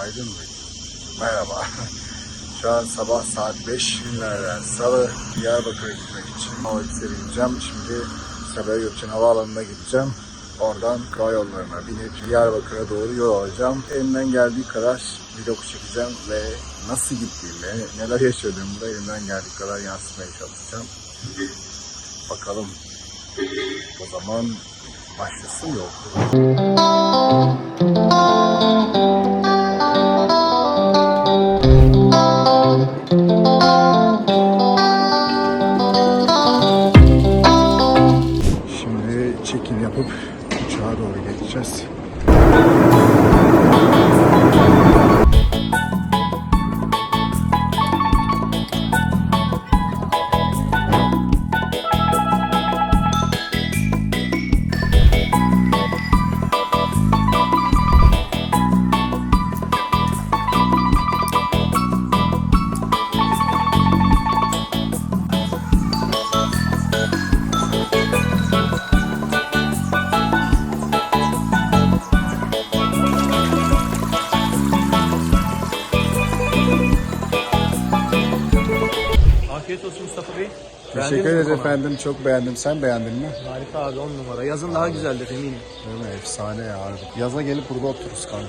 Günaydın. Merhaba. Şu an sabah saat 5 günlerden salı Diyarbakır'a gitmek için Havalis'e bineceğim. Şimdi Sabiha Gökçen Havaalanı'na gideceğim. Oradan kara yollarına binip Diyarbakır'a doğru yol alacağım. Elimden geldiği kadar vlog çekeceğim ve nasıl gittiğimi, neler yaşadığımı da elimden geldiği kadar yansıtmaya çalışacağım. Bakalım. O zaman başlasın yol. Afiyet olsun Mustafa Bey. Teşekkür mi ederiz konağı? efendim. Çok beğendim. Sen beğendin mi? Harika abi on numara. Yazın daha güzeldir eminim. Değil mi? Efsane ya harbi. Yaza gelip burada otururuz kanka.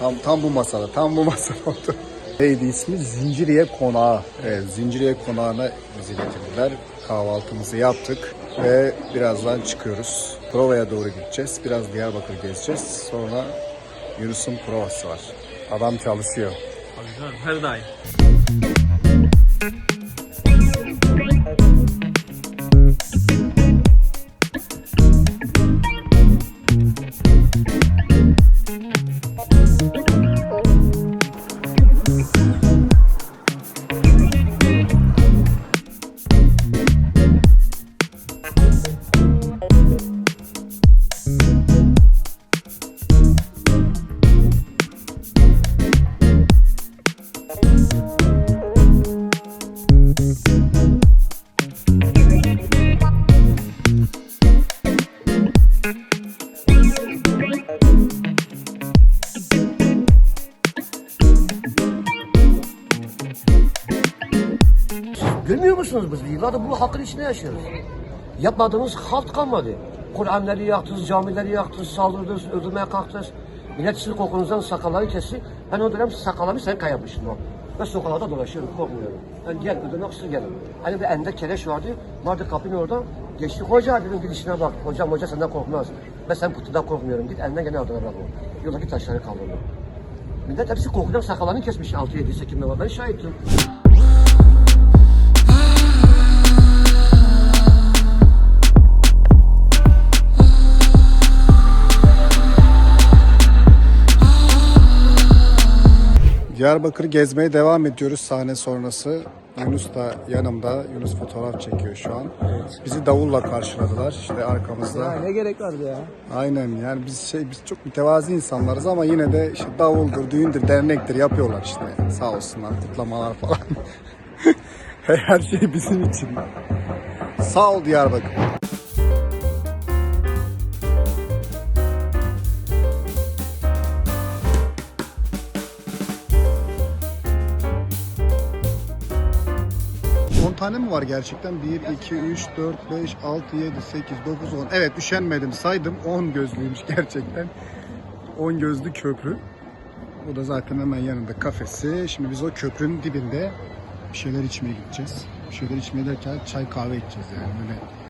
Tam, tam bu masada, tam bu masada otur. Neydi ismi? Zinciriye Konağı. Evet, Zinciriye Konağı'na bizi getirdiler. Kahvaltımızı yaptık ve birazdan çıkıyoruz. Prova'ya doğru gideceğiz. Biraz Diyarbakır gezeceğiz. Sonra Yunus'un provası var. Adam çalışıyor. Abi her daim. Görmüyor musunuz biz yıllardır bu halkın içinde yaşıyoruz. Yapmadığınız halt kalmadı. Kur'anları yaktınız, camileri yaktınız, saldırdınız, öldürmeye kalktınız. Millet sizin kokunuzdan sakalları kesti. Ben o dönem sakallarımı sen kayamıştım o. Ben sokaklarda dolaşıyorum, korkmuyorum. Ben gel ödemek istiyorum gelin. Hani bir ende keleş vardı, vardı kapının orada. Geçti hoca dedim gidişine bak. Hocam hoca senden korkmaz. Ben sen kutudan korkmuyorum. Git elinden gene adına bırakma. Yoldaki taşları kaldırdım. Millet hepsi korkudan sakallarını kesmiş 6 7 8 var. Ben şahitim. Diyarbakır'ı gezmeye devam ediyoruz sahne sonrası. Yunus da yanımda. Yunus fotoğraf çekiyor şu an. Bizi davulla karşıladılar. İşte arkamızda. ne gerek vardı ya? Aynen yani biz şey biz çok mütevazi insanlarız ama yine de işte davuldur, düğündür, dernektir yapıyorlar işte. Sağ olsunlar kutlamalar falan. Her şey bizim için. Sağ ol Diyarbakır. On tane mi var gerçekten? 1, 2, 3, 4, 5, 6, 7, 8, 9, 10. Evet üşenmedim saydım. 10 gözlüymüş gerçekten. 10 gözlü köprü. Bu da zaten hemen yanında kafesi. Şimdi biz o köprünün dibinde bir şeyler içmeye gideceğiz. Bir şeyler içmeye derken çay kahve içeceğiz yani. Böyle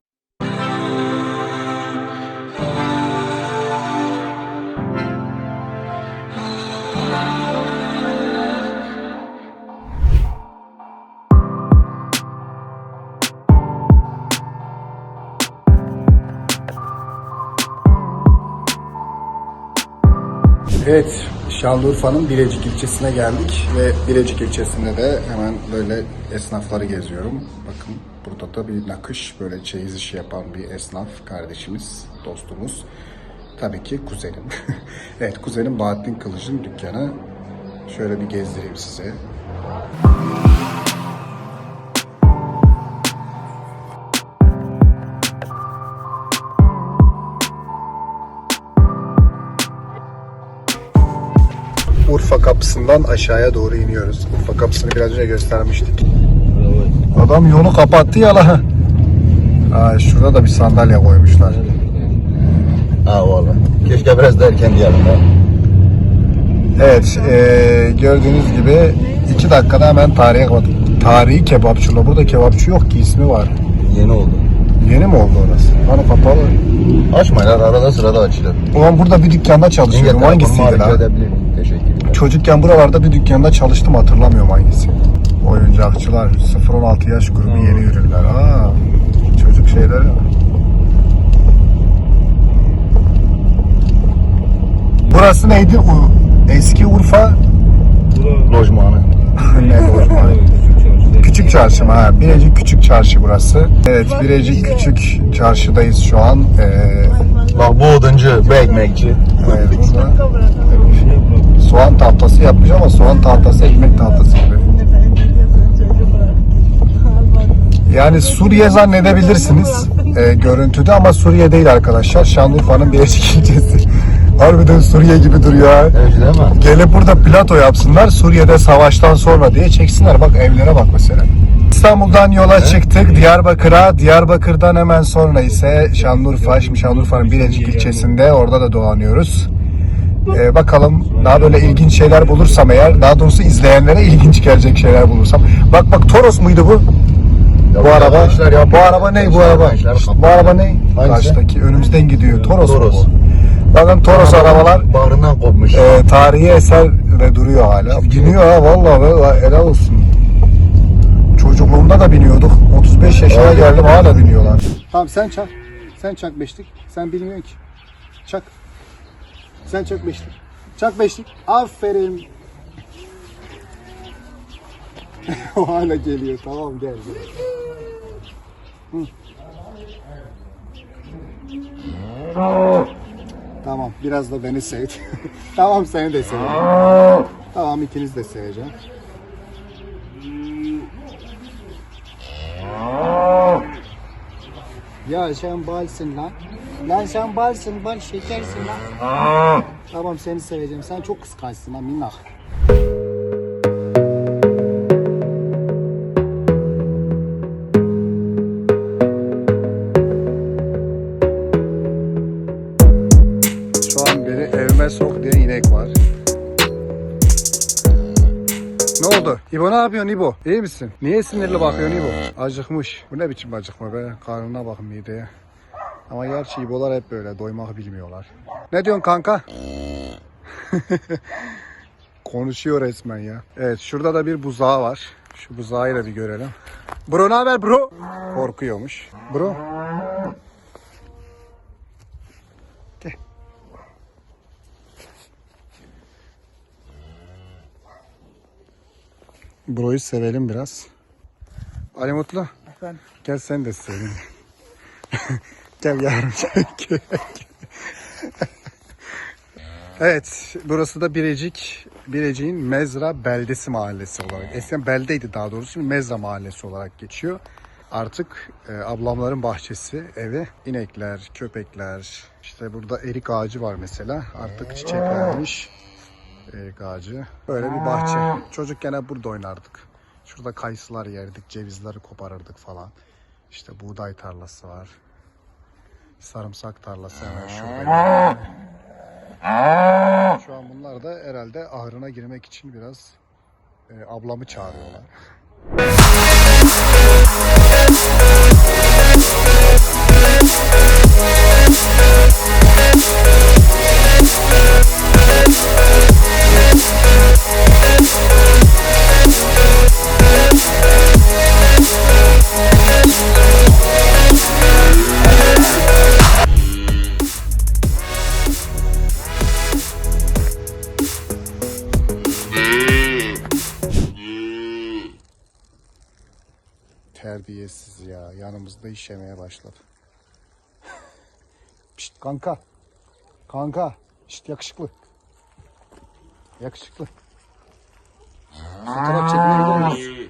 Evet, Şanlıurfa'nın Bilecik ilçesine geldik ve Bilecik ilçesinde de hemen böyle esnafları geziyorum. Bakın burada da bir nakış, böyle çeyiz işi yapan bir esnaf kardeşimiz, dostumuz. Tabii ki kuzenim. evet, kuzenim Bahattin Kılıç'ın dükkanı. Şöyle bir gezdireyim size. Urfa kapısından aşağıya doğru iniyoruz. Urfa kapısını biraz önce göstermiştik. Adam yolu kapattı ya la. Aa, şurada da bir sandalye koymuşlar. Ha valla. Keşke biraz da erken diyelim ya. Evet, eee, gördüğünüz gibi iki dakikada hemen tarihe kapattı. Tarihi kebapçılar. Burada kebapçı yok ki ismi var. Yeni oldu. Yeni mi oldu orası? Hani kapalı. Açmayın arada sırada açılır. Ulan burada bir dükkanda çalışıyordum. Hangisiydi lan? Çocukken buralarda bir dükkanda çalıştım hatırlamıyorum hangisi. Oyuncakçılar 0-16 yaş grubu yeni ürünler. Aa, çocuk şeyleri. Burası neydi? U- Eski Urfa Lojmanı. ne lojmanı? Küçük çarşı mı? Ha, Birecik Küçük Çarşı burası. Evet, Birecik Küçük Çarşıdayız şu an. Ee, Bak bu oduncu, bu ekmekçi. evet, burada soğan tahtası yapmış ama soğan tahtası ekmek tahtası gibi. Yani Suriye zannedebilirsiniz e, görüntüde ama Suriye değil arkadaşlar. Şanlıurfa'nın Birecik ilçesi. Harbiden Suriye gibi duruyor. Evet değil mi? Gelip burada plato yapsınlar Suriye'de savaştan sonra diye çeksinler. Bak evlere bak mesela. İstanbul'dan yola çıktık Diyarbakır'a. Diyarbakır'dan hemen sonra ise Şanlıurfa. Şimdi Şanlıurfa'nın Birecik ilçesinde orada da dolanıyoruz. Ee, bakalım daha böyle ilginç şeyler bulursam eğer, daha doğrusu izleyenlere ilginç gelecek şeyler bulursam. Bak bak Toros muydu bu? Ya Bu araba, gençler yapıyor. bu araba ne bu araba? İşte bu araba ne? Hangisi? Karşıdaki önümüzden gidiyor. Toros, mu Toros. bu? Bakın Toros arabalar Bağrından kopmuş. e, tarihi eser ve duruyor hala. Biniyor ha vallahi helal olsun. Çocukluğumda da biniyorduk. 35 yaşına geldim hala biniyorlar. Tamam sen çak. Sen çak beşlik. Sen bilmiyorsun ki. Çak. Sen çak beşlik. Çak beşlik. Aferin. o hala geliyor. Tamam gel. Hı. Tamam biraz da beni sev. tamam seni de seveceğim. Tamam ikiniz de seveceğim. Ya sen balsın lan. Lan sen balsın bal şekersin lan. Tamam seni seveceğim. Sen çok kıskançsın lan minnak. Şu an beni evime sok diye inek var. Ne oldu? İbo ne yapıyorsun İbo? İyi misin? Niye sinirli bakıyorsun İbo? Acıkmış. Bu ne biçim acıkma be? Karnına bakın mideye. Ama gerçi İbolar hep böyle doymak bilmiyorlar. Ne diyorsun kanka? Konuşuyor resmen ya. Evet şurada da bir buzağı var. Şu buzağı da bir görelim. Bro ne haber bro? Korkuyormuş. Bro. Gel. Bro'yu sevelim biraz. Ali Mutlu. Efendim? Gel sen de seveyim. gel yavrum evet burası da Birecik. Birecik'in Mezra Beldesi Mahallesi olarak. Eskiden beldeydi daha doğrusu. Şimdi Mezra Mahallesi olarak geçiyor. Artık e, ablamların bahçesi, evi. inekler, köpekler. İşte burada erik ağacı var mesela. Artık çiçek vermiş. Erik ağacı. Böyle bir bahçe. Çocukken hep burada oynardık. Şurada kayısılar yerdik, cevizleri koparırdık falan. İşte buğday tarlası var. Sarımsak tarlası hemen şurada. Şu an bunlar da herhalde ahırına girmek için biraz e, ablamı çağırıyorlar. Yanımızda iş yemeye başladı. Pişt kanka. Kanka. Şşt yakışıklı. Yakışıklı. Fotoğraf çekmeye gider miyiz?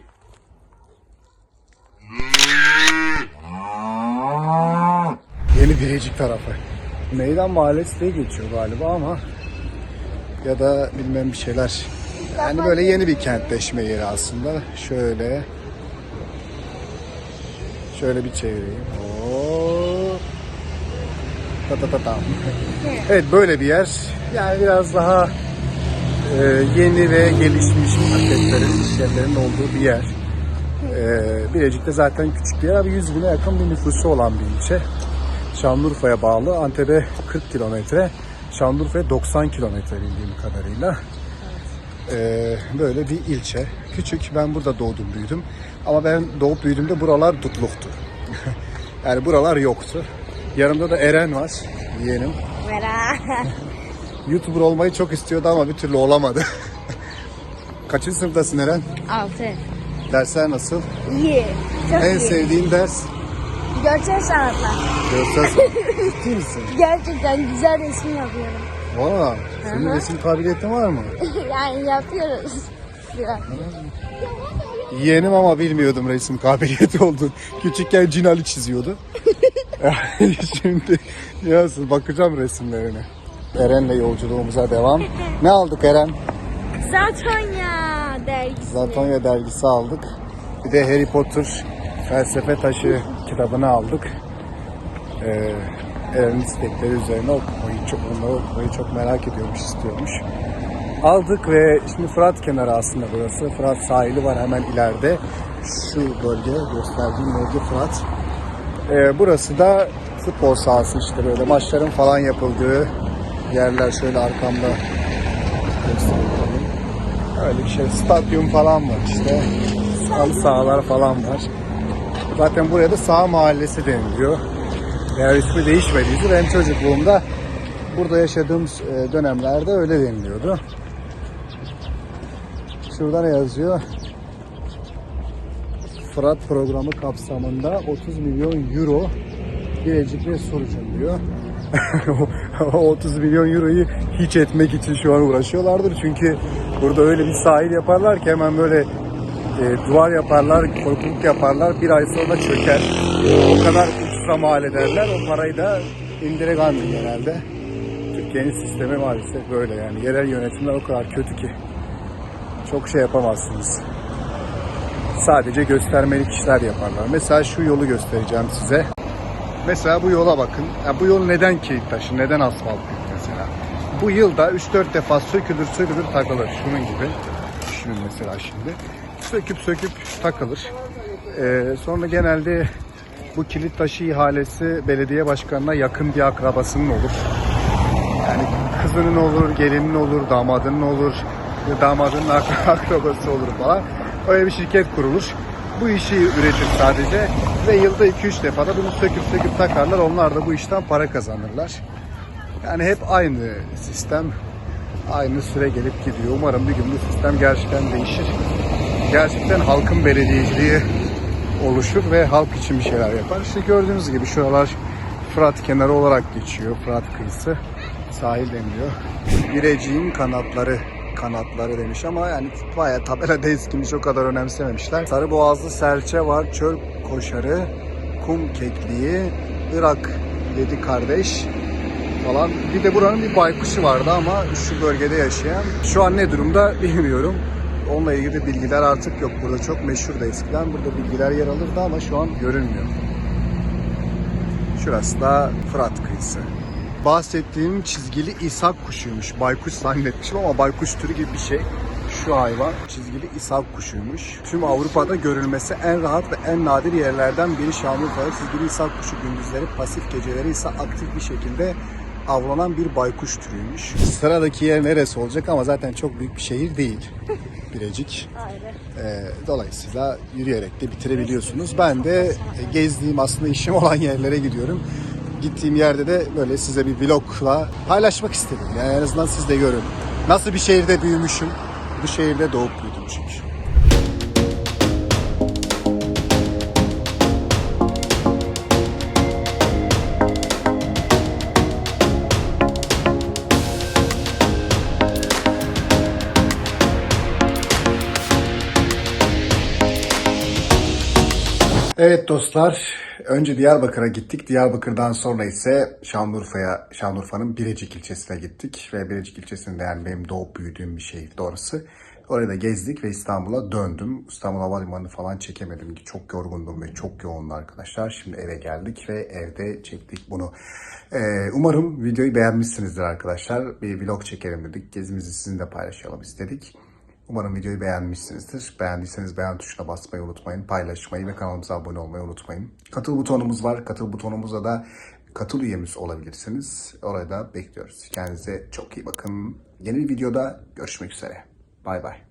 Yeni Birecik tarafı. Meydan Mahallesi diye geçiyor galiba ama ya da bilmem bir şeyler. Yani böyle yeni bir kentleşme yeri aslında. Şöyle şöyle bir çevireyim. Oo. Ta ta ta tam. Evet böyle bir yer. Yani biraz daha e, yeni ve gelişmiş marketlerin, iş yerlerinin olduğu bir yer. E, Bilecik'te zaten küçük bir yer ama 100 bine yakın bir nüfusu olan bir ilçe. Şanlıurfa'ya bağlı. Antep'e 40 kilometre. Şanlıurfa'ya 90 kilometre bildiğim kadarıyla. E, böyle bir ilçe. Küçük. Ben burada doğdum büyüdüm. Ama ben doğup büyüdüğümde buralar dutluktu. yani buralar yoktu. Yanımda da Eren var. Yeğenim. Merhaba. YouTuber olmayı çok istiyordu ama bir türlü olamadı. Kaçıncı sınıftasın Eren? Altı. Dersler nasıl? İyi. Çok En iyi. sevdiğin ders? Görsel sanatlar. Görsel sanat. Ciddi misin? Gerçekten güzel resim yapıyorum. Vaa, senin resim kabiliyetin var mı? yani yapıyoruz. Biraz. Yeğenim ama bilmiyordum resim kabiliyeti olduğunu. Küçükken Cinali çiziyordu. Şimdi yazın bakacağım resimlerine. Eren'le yolculuğumuza devam. Ne aldık Eren? Zatonya dergisi. Zatonya dergisi aldık. Bir de Harry Potter felsefe taşı kitabını aldık. Ee, Eren'in istekleri üzerine okumayı çok, onları okumayı çok merak ediyormuş, istiyormuş. Aldık ve şimdi Fırat kenarı aslında burası. Fırat sahili var hemen ileride. Şu bölge, gösterdiğim bölge Fırat. Ee, burası da futbol sahası işte böyle maçların falan yapıldığı yerler şöyle arkamda. Öyle bir şey. Stadyum falan var işte. Halı sahalar falan var. Zaten buraya da Sağ Mahallesi deniliyor. Eğer ismi değişmediyse benim çocukluğumda burada yaşadığım e, dönemlerde öyle deniliyordu. Şurada ne yazıyor? Fırat programı kapsamında 30 milyon euro Bilecik ve Surucun diyor. o 30 milyon euroyu hiç etmek için şu an uğraşıyorlardır. Çünkü burada öyle bir sahil yaparlar ki hemen böyle e, duvar yaparlar, korkuluk yaparlar. Bir ay sonra çöker. O kadar uçsa mal ederler. O parayı da indiregamıyor genelde. Türkiye'nin sistemi maalesef böyle yani. Yerel yönetimler o kadar kötü ki. Çok şey yapamazsınız. Sadece göstermelik işler yaparlar. Mesela şu yolu göstereceğim size. Mesela bu yola bakın. Ya bu yol neden kilit taşı, neden asfalt yok mesela? Bu yılda 3-4 defa sökülür sökülür takılır. Şunun gibi. Düşünün mesela şimdi. Söküp söküp takılır. Ee, sonra genelde bu kilit taşı ihalesi belediye başkanına yakın bir akrabasının olur. Yani kızının olur, gelinin olur, damadının olur, damadının ak- akrabası olur falan. Öyle bir şirket kurulur. Bu işi üretir sadece ve yılda 2-3 defa da bunu söküp söküp takarlar. Onlar da bu işten para kazanırlar. Yani hep aynı sistem, aynı süre gelip gidiyor. Umarım bir gün bu sistem gerçekten değişir. Gerçekten halkın belediyeciliği oluşur ve halk için bir şeyler yapar. İşte gördüğünüz gibi şuralar Fırat kenarı olarak geçiyor. Fırat kıyısı. Sahil deniliyor. Birecik'in kanatları kanatları demiş ama yani bayağı tabelada eskimiş o kadar önemsememişler. Sarıboğazlı serçe var, çöl koşarı, kum kekliği, Irak yedi kardeş falan. Bir de buranın bir baykuşu vardı ama şu bölgede yaşayan. Şu an ne durumda bilmiyorum. Onunla ilgili bilgiler artık yok. Burada çok meşhurdu eskiden. Burada bilgiler yer alırdı ama şu an görünmüyor. Şurası da Fırat kıyısı. Bahsettiğim çizgili ishak kuşuymuş. Baykuş zannetmişim ama baykuş türü gibi bir şey. Şu hayvan çizgili ishak kuşuymuş. Tüm Avrupa'da görülmesi en rahat ve en nadir yerlerden biri Şanlıurfa'da çizgili ishak kuşu gündüzleri pasif geceleri ise aktif bir şekilde avlanan bir baykuş türüymüş. Sıradaki yer neresi olacak ama zaten çok büyük bir şehir değil. Birecik. Ee, dolayısıyla yürüyerek de bitirebiliyorsunuz. Ben de e, gezdiğim aslında işim olan yerlere gidiyorum. Gittiğim yerde de böyle size bir vlogla paylaşmak istedim. Yani en azından siz de görün. Nasıl bir şehirde büyümüşüm. Bu şehirde doğup büyüdüm çünkü. Evet dostlar, önce Diyarbakır'a gittik. Diyarbakır'dan sonra ise Şanlıurfa'ya, Şanlıurfa'nın Birecik ilçesine gittik. Ve Birecik ilçesinde yani benim doğup büyüdüğüm bir şehir doğrusu. Orada gezdik ve İstanbul'a döndüm. İstanbul Havalimanı falan çekemedim ki çok yorgundum ve çok yoğundu arkadaşlar. Şimdi eve geldik ve evde çektik bunu. Ee, umarım videoyu beğenmişsinizdir arkadaşlar. Bir vlog çekelim dedik. Gezimizi sizinle paylaşalım istedik. Umarım videoyu beğenmişsinizdir. Beğendiyseniz beğen tuşuna basmayı unutmayın. Paylaşmayı ve kanalımıza abone olmayı unutmayın. Katıl butonumuz var. Katıl butonumuzda da katıl üyemiz olabilirsiniz. Orada bekliyoruz. Kendinize çok iyi bakın. Yeni bir videoda görüşmek üzere. Bay bay.